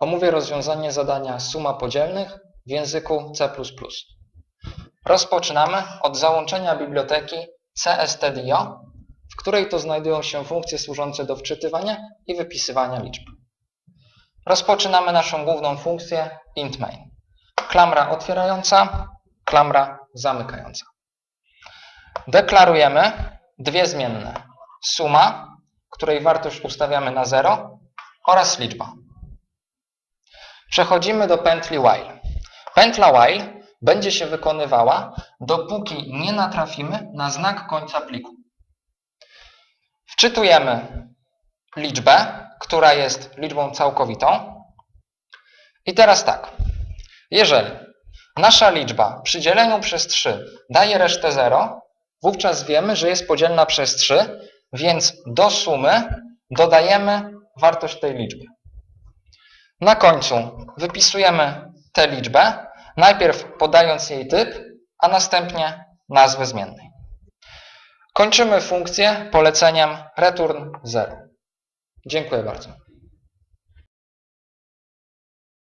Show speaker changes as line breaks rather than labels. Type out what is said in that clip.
omówię rozwiązanie zadania suma podzielnych w języku C++. Rozpoczynamy od załączenia biblioteki CSTDIO, w której to znajdują się funkcje służące do wczytywania i wypisywania liczb. Rozpoczynamy naszą główną funkcję int main. Klamra otwierająca, klamra zamykająca. Deklarujemy dwie zmienne. Suma, której wartość ustawiamy na 0 oraz liczba. Przechodzimy do pętli while. Pętla while będzie się wykonywała, dopóki nie natrafimy na znak końca pliku. Wczytujemy liczbę, która jest liczbą całkowitą. I teraz tak. Jeżeli nasza liczba przy dzieleniu przez 3 daje resztę 0, wówczas wiemy, że jest podzielna przez 3, więc do sumy dodajemy wartość tej liczby. Na końcu wypisujemy tę liczbę, najpierw podając jej typ, a następnie nazwę zmiennej. Kończymy funkcję poleceniem return 0. Dziękuję bardzo.